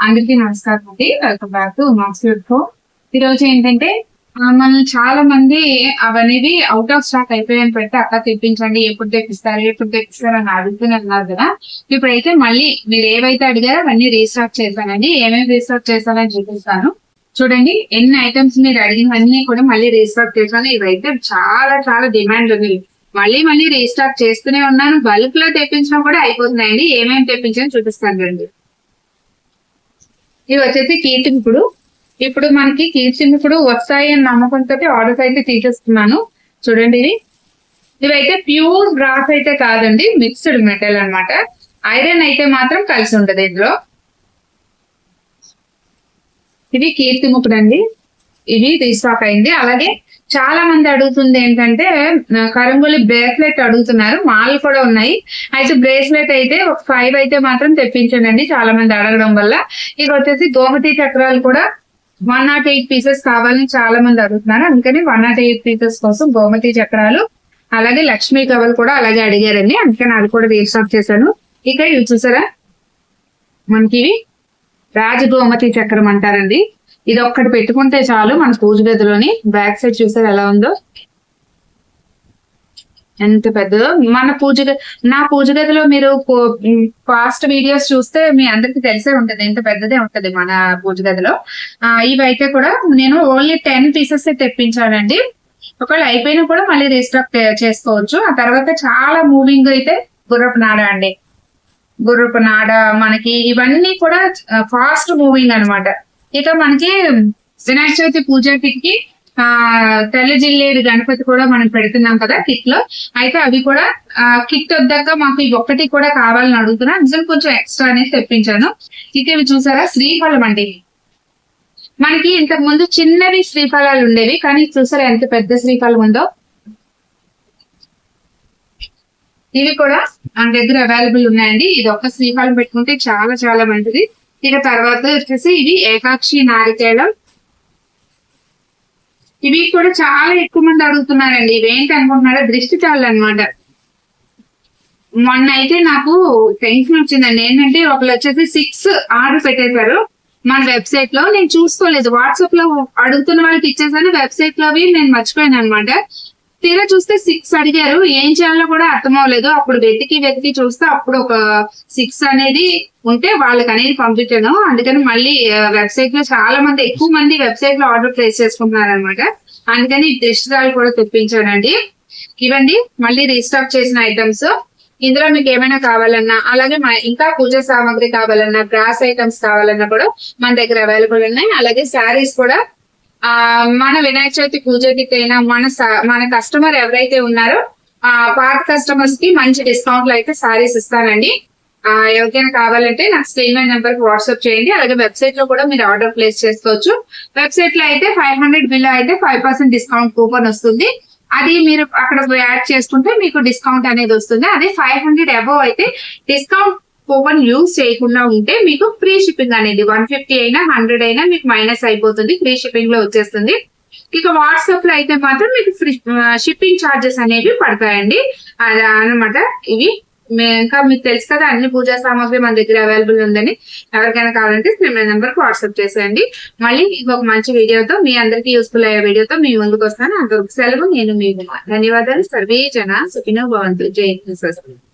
అందరికీ నమస్కారం అండి. వెల్కమ్ బ్యాక్ టు మాక్స్ ఈరోజు ఏంటంటే మనం చాలా మంది అవనేవి అవుట్ ఆఫ్ స్టాక్ అయిపోయాయని పెడితే అక్క తెప్పించండి ఎప్పుడు తెప్పిస్తారు ఎప్పుడు తెప్పిస్తారు అని అడుగుతూనే ఉన్నారు కదా. ఇప్పుడైతే మళ్ళీ మీరు ఏవైతే అడిగారో అవన్నీ రీస్టాక్ చేశానండి. ఏమేమి రీస్టాక్ చేశానని చూపిస్తాను. చూడండి ఎన్ని ఐటమ్స్ మీరు అడిగినవన్నీ కూడా మళ్ళీ రీస్టాక్ చేశాను. ఇవైతే చాలా చాలా డిమాండ్ ఉంది. మళ్ళీ మళ్ళీ రీస్టాక్ చేస్తూనే ఉన్నాను. బల్క్లో తెప్పించినా కూడా అయిపోతున్నాయండి. ఏమేమి తెప్పించాను చూపిస్తాను రండి ఇవి వచ్చేసి కీర్తింపుడు ఇప్పుడు. మనకి కీర్తింపుడు వస్తాయి అని నమ్మకంతో ఆర్డర్స్ అయితే తీసేస్తున్నాను. చూడండి ఇది. ఇవైతే ప్యూర్ గ్రాస్ అయితే కాదండి మిక్స్డ్ మెటల్ అనమాట ఐరన్ అయితే మాత్రం కలిసి ఉండదు ఇందులో. ఇది కీర్తిముఖుడు అండి ఇది రీస్టాక్ అయింది. అలాగే చాలా మంది అడుగుతుంది ఏంటంటే కరంగోలి బ్రేస్లెట్ అడుగుతున్నారు. మాల్ కూడా ఉన్నాయి. అయితే బ్రేస్లెట్ అయితే ఒక ఫైవ్ అయితే మాత్రం తెప్పించండి చాలా మంది అడగడం వల్ల. ఇక వచ్చేసి గోమతి చక్రాలు కూడా వన్ నాట్ ఎయిట్ పీసెస్ కావాలని చాలా మంది అడుగుతున్నారు. అందుకని వన్ నాట్ ఎయిట్ పీసెస్ కోసం గోమతి చక్రాలు అలాగే లక్ష్మీ కవల్ కూడా అలాగే అడిగారండి. అందుకని అది కూడా రీస్టాక్ చేశాను. ఇక ఇవి చూసారా? మనకి ఇవి రాజగోమతి చక్రం అంటారండి. ఇది ఒక్కటి పెట్టుకుంటే చాలు మన పూజ గదిలోని బ్యాక్ సైడ్ చూసారు ఎలా ఉందో? ఎంత పెద్దదో. మన పూజ నా పూజ గదిలో మీరు పాస్ట్ వీడియోస్ చూస్తే మీ అందరికి తెలిసే ఉంటది. ఎంత పెద్దదే ఉంటది మన పూజ గదిలో. ఇవైతే కూడా నేను ఓన్లీ టెన్ పీసెస్ తెప్పించానండి. ఒకవేళ అయిపోయినా కూడా మళ్ళీ రీస్టాక్ చేసుకోవచ్చు. ఆ తర్వాత చాలా మూవింగ్ అయితే గుర్రపు నాడ అండి. గుర్రపు నాడ మనకి ఇవన్నీ కూడా ఫాస్ట్ మూవింగ్ అన్నమాట. ఇక మనకి వినాయక చవితి పూజ కిట్కి ఆ తెల్ల జిల్లేడు గణపతి కూడా మనం పెడుతున్నాం కదా కిట్లో అయితే అవి కూడా ఆ కిట్ వద్దాక మాకు ఇవి ఒక్కటి కూడా కావాలని అడుగుతున్నా. నిజం కొంచెం ఎక్స్ట్రా అనేది తెప్పించాను. ఇక ఇవి చూసారా? శ్రీఫలం అండి మనకి ఇంతకు ముందు చిన్నవి శ్రీఫలాలు ఉండేవి కానీ చూసారా ఎంత పెద్ద శ్రీఫలం ఉందో? ఇవి కూడా మన దగ్గర అవైలబుల్ ఉన్నాయండి. ఇది ఒక్క శ్రీఫలం పెట్టుకుంటే చాలా చాలా మంచిది. ఇక తర్వాత వచ్చేసి ఇది ఏకాక్షి నారికేళం. ఇవి కూడా చాలా ఎక్కువ మంది అడుగుతున్నారండి. ఇవేంటి అనుకుంటున్నారా దృష్టి చాలు అనమాట మొన్న అయితే నాకు టెన్షన్ వచ్చిందండి. ఏంటంటే ఒకళ్ళు వచ్చేసి సిక్స్ ఆర్డర్ పెట్టేశారు. మన వెబ్సైట్లో నేను చూసుకోలేదు. వాట్సాప్లో అడుగుతున్న వాళ్ళకి ఇచ్చేసాను. వెబ్సైట్లో అవి నేను మర్చిపోయాను అనమాట తీరా చూస్తే సిక్స్ అడిగారు. ఏం చేయాలో కూడా అర్థం అవ్వలేదు అప్పుడు వెతికి వెతికి చూస్తే అప్పుడు ఒక సిక్స్ అనేది ఉంటే వాళ్ళకి అనేది పంపించాను. అందుకని మళ్ళీ వెబ్సైట్లో చాలా మంది ఎక్కువ మంది వెబ్సైట్లో ఆర్డర్ ప్లేస్ చేసుకుంటున్నారు అనమాట అందుకని దృష్టిదాలు కూడా తెప్పించానండి. ఇవండి మళ్ళీ రీస్టాక్ చేసిన ఐటమ్స్ ఇందులో మీకు ఏమైనా కావాలన్నా అలాగే ఇంకా పూజ సామాగ్రి కావాలన్నా గ్రాస్ ఐటమ్స్ కావాలన్నా కూడా మన దగ్గర అవైలబుల్ ఉన్నాయి. అలాగే శారీస్ కూడా ఆ మన వినాయక చవితి పూజకి మన మన కస్టమర్ ఎవరైతే ఉన్నారో ఆ పాత కస్టమర్స్కి మంచి డిస్కౌంట్లు అయితే సారీస్ ఇస్తానండి. ఆ ఎవరికైనా కావాలంటే నాకు స్క్రీన్ మీద నెంబర్కి వాట్సాప్ చేయండి. అలాగే వెబ్సైట్లో కూడా మీరు ఆర్డర్ ప్లేస్ చేసుకోవచ్చు. వెబ్సైట్లో అయితే ఫైవ్ హండ్రెడ్ బిల్ అయితే ఫైవ్ పర్సెంట్ డిస్కౌంట్ కూపన్ వస్తుంది. అది మీరు అక్కడ యాడ్ చేసుకుంటే మీకు డిస్కౌంట్ అనేది వస్తుంది. అదే ఫైవ్ హండ్రెడ్ అబవ్ అయితే డిస్కౌంట్ కూపన్ యూజ్ చేయకుండా ఉంటే మీకు ఫ్రీ షిప్పింగ్ అనేది వన్ ఫిఫ్టీ అయినా హండ్రెడ్ అయినా మీకు మైనస్ అయిపోతుంది ఫ్రీ షిప్పింగ్లో వచ్చేస్తుంది. ఇక వాట్సాప్లో అయితే మాత్రం మీకు ఫ్రీ షిప్పింగ్ ఛార్జెస్ అనేవి పడతాయండి. అలా అన్నమాట. ఇవి ఇంకా మీకు తెలుసు కదా అన్ని పూజా సామాగ్రి మన దగ్గర అవైలబుల్ ఉందని. ఎవరికైనా కావాలంటే నేను నెంబర్కు వాట్సాప్ చేసేయండి. మళ్ళీ ఇంకొక మంచి వీడియోతో మీ అందరికీ యూస్ఫుల్ అయ్యే వీడియోతో మీ ముందుకు వస్తాను. అంతవరకు సెలవు నేను మీ ధన్యవాదాలు. సర్వే జన సుఖినో భవంతు. జై స్వస్తి